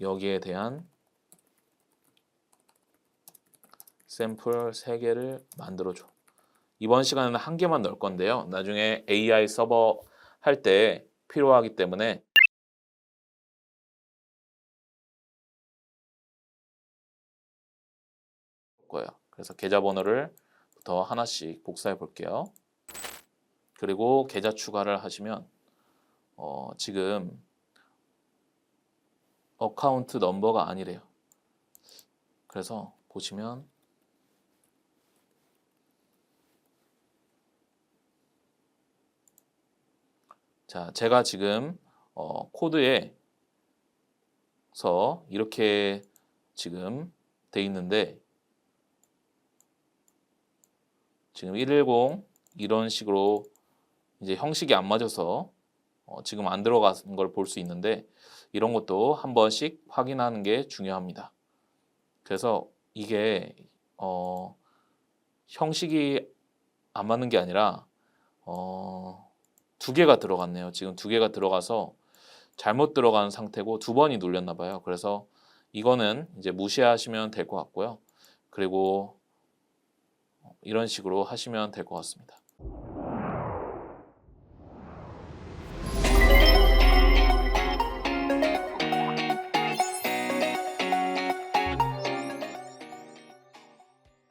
여기에 대한 샘플 3개를 만들어줘. 이번 시간에는 한 개만 넣을 건데요. 나중에 AI 서버 할 때 필요하기 때문에 거예요. 그래서 계좌번호를 부터 하나씩 복사해 볼게요. 그리고 계좌 추가를 하시면 어, 지금 어카운트 넘버가 아니래요. 그래서 보시면 자, 제가 지금 어, 코드에서 이렇게 지금 돼 있는데 지금 110 이런 식으로 이제 형식이 안 맞아서 어, 지금 안 들어간 걸 볼 수 있는데 이런 것도 한 번씩 확인하는 게 중요합니다. 그래서 이게 어, 형식이 안 맞는 게 아니라 어, 두 개가 들어갔네요. 지금 두 개가 들어가서 잘못 들어간 상태고 두 번이 눌렸나 봐요. 그래서 이거는 이제 무시하시면 될 것 같고요. 그리고 이런 식으로 하시면 될 것 같습니다.